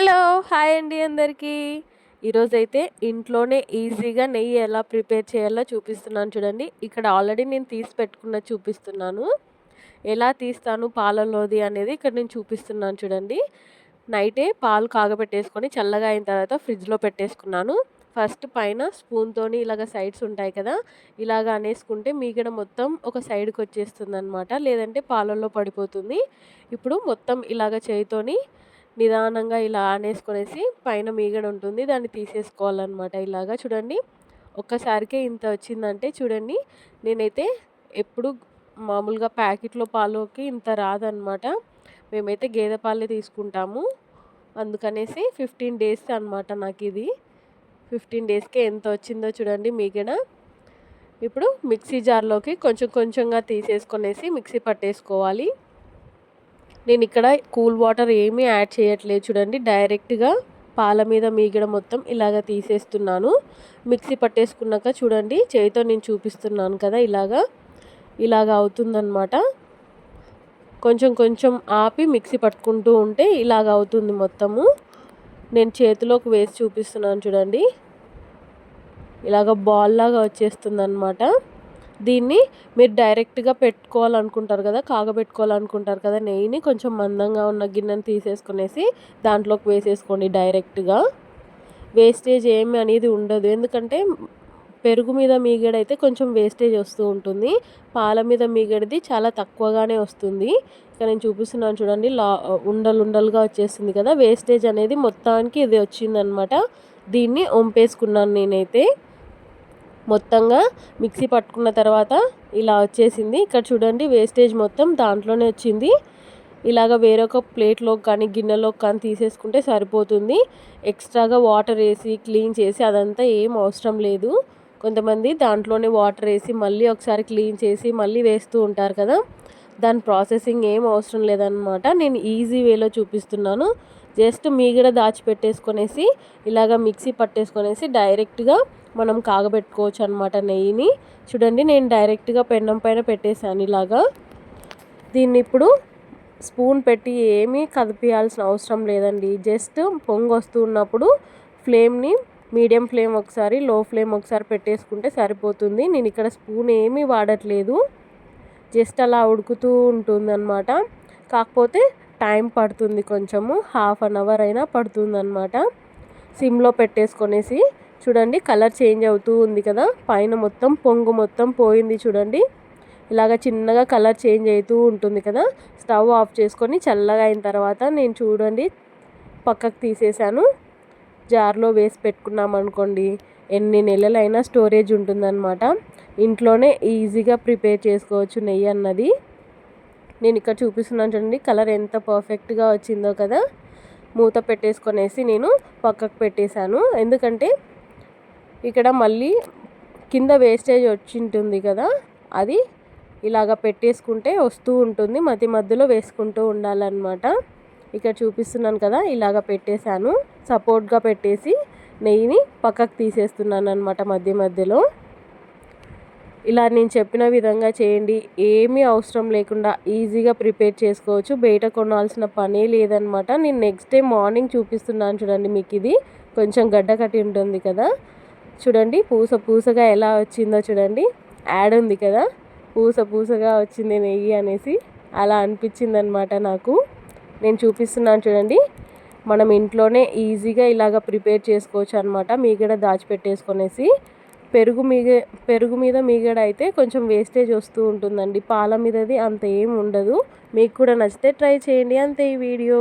Hello hi అండి అందరికీ. ఈరోజైతే ఇంట్లోనే ఈజీగా నెయ్యి ఎలా ప్రిపేర్ చేయాలో చూపిస్తున్నాను చూడండి. ఇక్కడ ఆల్రెడీ నేను తీసి పెట్టుకున్న చూపిస్తున్నాను. ఎలా తీస్తాను పాలలోది అనేది ఇక్కడ నేను చూపిస్తున్నాను చూడండి. నైటే పాలు కాగబెట్టేసుకొని చల్లగా అయిన తర్వాత ఫ్రిడ్జ్లో పెట్టేసుకున్నాను. ఫస్ట్ పైన స్పూన్తోని ఇలాగ సైడ్స్ ఉంటాయి కదా ఇలాగ అనేసుకుంటే మీగడ మొత్తం ఒక సైడ్కి వచ్చేస్తుంది అనమాట లేదంటే పాలల్లో పడిపోతుంది. ఇప్పుడు మొత్తం ఇలాగ చేయితోని నిదానంగా ఇలా ఆనేసుకొనేసి పైన మీగడ ఉంటుంది. దాన్ని తీసేసుకోవాలన్నమాట ఇలాగా. చూడండి ఒక్కసారికే ఇంత వచ్చిందంటే చూడండి నేనైతే ఎప్పుడు మామూలుగా ప్యాకెట్లో పాలుకి ఇంత రాదనమాట మేమైతే గేదె పాలే తీసుకుంటాము. అందుకనేసి ఫిఫ్టీన్ డేస్ అనమాట నాకు ఇది ఫిఫ్టీన్ డేస్కే ఎంత వచ్చిందో చూడండి మీగడ. ఇప్పుడు మిక్సీ జార్లోకి కొంచెం కొంచెంగా తీసేసుకొనేసి మిక్సీ పట్టేసుకోవాలి. నేను ఇక్కడ కూల్ వాటర్ ఏమీ యాడ్ చేయట్లేదు చూడండి. డైరెక్ట్గా పాల మీద మీగడ మొత్తం ఇలాగ తీసేస్తున్నాను. మిక్సీ పట్టేసుకున్నాక చూడండి. చేయితో నేను చూపిస్తున్నాను కదా ఇలాగా. ఇలాగ అవుతుందన్నమాట. కొంచెం కొంచెం ఆపి మిక్సీ పట్టుకుంటూ ఉంటే ఇలాగ అవుతుంది మొత్తము. నేను చేతిలోకి వేసి చూపిస్తున్నాను చూడండి. ఇలాగ బాల్ లాగా వచ్చేస్తుంది అనమాట దీన్ని మీరు డైరెక్ట్గా పెట్టుకోవాలనుకుంటారు కదా కాగబెట్టుకోవాలనుకుంటారు కదా నెయ్యిని కొంచెం మందంగా ఉన్న గిన్నెని తీసేసుకునేసి దాంట్లోకి వేసేసుకోండి డైరెక్ట్గా. వేస్టేజ్ ఏమి అనేది ఉండదు. ఎందుకంటే పెరుగు మీద మీగడైతే కొంచెం వేస్టేజ్ వస్తూ ఉంటుంది. పాల మీద మీగడిది చాలా తక్కువగానే వస్తుంది. ఇక నేను చూపిస్తున్నాను చూడండి లా ఉండలు ఉండలుగా వచ్చేస్తుంది కదా వేస్టేజ్ అనేది మొత్తానికి ఇది వచ్చిందనమాట. దీన్ని వంపేసుకున్నాను నేనైతే. మొత్తంగా మిక్సీ పట్టుకున్న తర్వాత ఇలా వచ్చేసింది. ఇక్కడ చూడండి వేస్టేజ్ మొత్తం దాంట్లోనే వచ్చింది. ఇలాగ వేరొక ప్లేట్లో కానీ గిన్నెలో కానీ తీసేసుకుంటే సరిపోతుంది. ఎక్స్ట్రాగా వాటర్ వేసి క్లీన్ చేసి అదంతా ఏం అవసరం లేదు. కొంతమంది దాంట్లోనే వాటర్ వేసి మళ్ళీ ఒకసారి క్లీన్ చేసి మళ్ళీ వేస్తూ ఉంటారు కదా. దాని ప్రాసెసింగ్ ఏం అవసరం లేదనమాట నేను ఈజీ వేలో చూపిస్తున్నాను. జస్ట్ మీగడ దాచిపెట్టేసుకొనేసి ఇలాగ మిక్సీ పట్టేసుకొనేసి డైరెక్ట్గా మనం కాగబెట్టుకోవచ్చు అనమాట నెయ్యిని. చూడండి నేను డైరెక్ట్గా పెన్నం పైన పెట్టేశాను ఇలాగా. దీన్ని ఇప్పుడు స్పూన్ పెట్టి ఏమీ కదిపియాల్సిన అవసరం లేదండి. జస్ట్ పొంగు వస్తూ ఉన్నప్పుడు ఫ్లేమ్ని మీడియం ఫ్లేమ్ ఒకసారి లో ఫ్లేమ్ ఒకసారి పెట్టేసుకుంటే సరిపోతుంది. నేను ఇక్కడ స్పూన్ ఏమీ వాడట్లేదు. జస్ట్ అలా ఉడుకుతూ ఉంటుంది అనమాట కాకపోతే టైం పడుతుంది కొంచెము. హాఫ్ అన్ అవర్ అయినా పడుతుంది అనమాట సిమ్లో పెట్టేసుకొనేసి చూడండి కలర్ చేంజ్ అవుతూ ఉంది కదా. పైన మొత్తం పొంగు మొత్తం పోయింది చూడండి. ఇలాగ చిన్నగా కలర్ చేంజ్ అవుతూ ఉంటుంది కదా. స్టవ్ ఆఫ్ చేసుకొని చల్లగా అయిన తర్వాత నేను చూడండి పక్కకు తీసేసాను జార్లో వేసి పెట్టుకున్నాం అనుకోండి ఎన్ని నెలలైనా స్టోరేజ్ ఉంటుందన్నమాట. ఇంట్లోనే ఈజీగా ప్రిపేర్ చేసుకోవచ్చు నెయ్యి అన్నది. నేను ఇక్కడ చూపిస్తున్నాను చూడండి కలర్ ఎంత పర్ఫెక్ట్గా వచ్చిందో కదా. మూత పెట్టేసుకొనేసి నేను పక్కకు పెట్టేశాను. ఎందుకంటే ఇక్కడ మళ్ళీ కింద వేస్టేజ్ వచ్చింటుంది కదా అది ఇలాగ పెట్టేసుకుంటే వస్తూ ఉంటుంది మధ్య మధ్యలో వేసుకుంటూ ఉండాలన్నమాట. ఇక్కడ చూపిస్తున్నాను కదా ఇలాగ పెట్టేశాను. సపోర్ట్గా పెట్టేసి నెయ్యిని పక్కకు తీసేస్తున్నాను అనమాట మధ్య మధ్యలో. ఇలా నేను చెప్పిన విధంగా చేయండి. ఏమీ అవసరం లేకుండా ఈజీగా ప్రిపేర్ చేసుకోవచ్చు. బయట కొనాల్సిన పనే లేదనమాట. నేను నెక్స్ట్ డే మార్నింగ్ చూపిస్తున్నాను చూడండి మీకు ఇది. కొంచెం గడ్డ కట్టి ఉంటుంది కదా. చూడండి పూస పూసగా ఎలా వచ్చిందో చూడండి. యాడ్ ఉంది కదా. పూస పూసగా వచ్చింది నెయ్యి అనేసి. అలా అనిపించింది అనమాట నాకు. నేను చూపిస్తున్నాను చూడండి. మనం ఇంట్లోనే ఈజీగా ఇలాగ ప్రిపేర్ చేసుకోవచ్చు అనమాట. మీగడ దాచిపెట్టేసుకొనేసి. పెరుగు మీగ పెరుగు మీద మీగడ అయితే కొంచెం వేస్టేజ్ వస్తూ ఉంటుందండి. పాల మీదది అంత ఏం ఉండదు. మీకు కూడా నచ్చితే ట్రై చేయండి అంతే ఈ వీడియో.